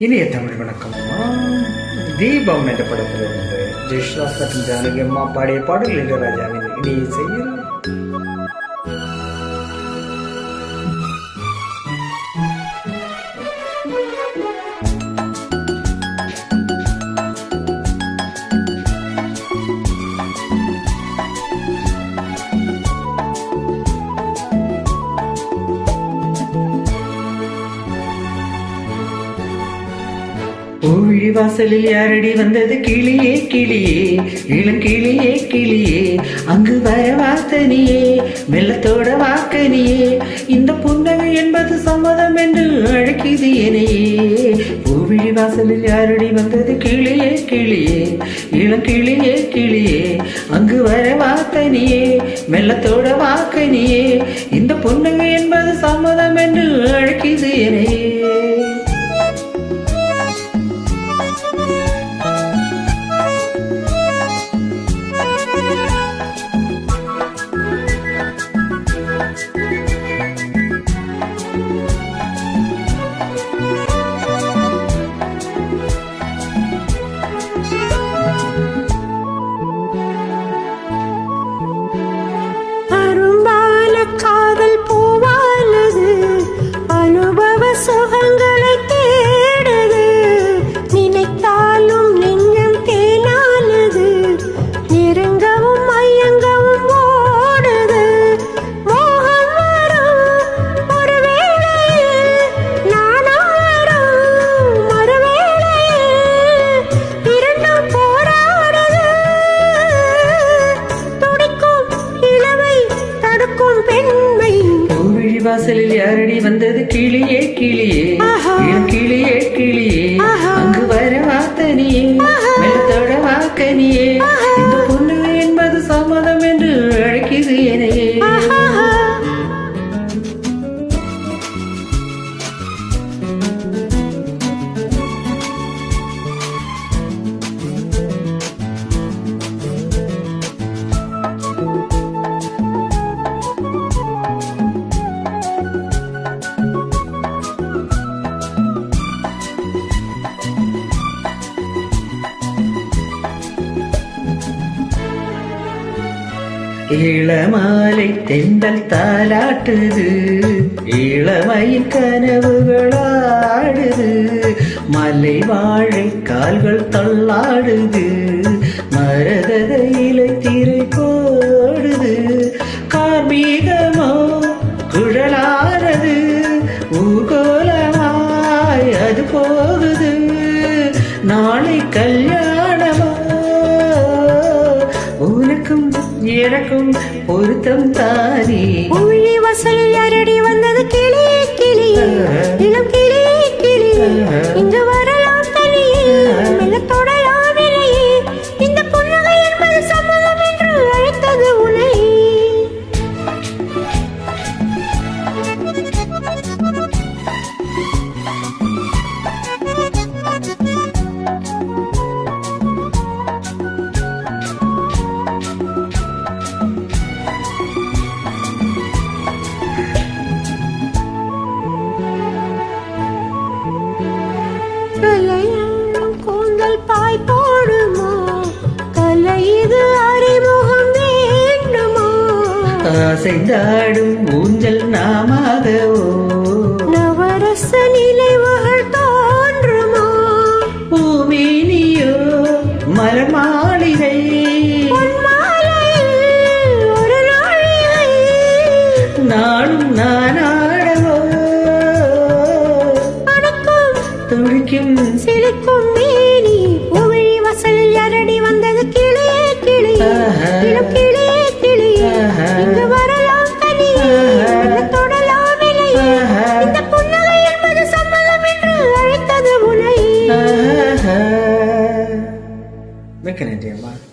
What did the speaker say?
இனிய தமிழ் வணக்கம். தீபம் என்ற படத்திலிருந்து ஜெய்ஸ்ராஸ் மற்றும் ஜானகி அம்மா பாடிய பாடல் இளையராஜாவின் இனிய செய்யும் ஊழி வாசலில் யாரடி வந்தது? கிளியே கிளியே. இளம் கிளியே கிளியே. அங்கு வர வாத்தனியே வெள்ளத்தோட வாக்கனியே இந்த புன்னகை என்பது சம்மதம் என்று அழைக்குது என்னையே. ஊழி வாசலில் யாரடி வந்தது? கிளியே கிளியே. இளம் கிளியே கிளியே. அங்கு வர வாத்தனியே வெள்ளத்தோட வாக்கனியே இந்த புன்னகை என்பது சம்மதம் என்று அழைக்குது என்னையே. வாசலில் யாரடி வந்தது? கிளியே கிளியே. கிளியே கிளியே. இளமாலை தெண்டல் தாலாட்டுது இளமையின் கனவுகளாடுது. மலை வாழை கால்கள் தள்ளாடுது. மரதத இலை திரை போடுது. கார்மீகமோ குழலானது. ஊர்கோலமாய் அது போகுது. நாளை கல்யாணம் எனக்கும் பொருத்தம் தானே? ஊழி வசல் அசைந்தாடும் ஊஞ்சல் நாமாகவோ? நவரச நிலைவகள் தோன்றுமா? பூமினியோ மரமா second in do life.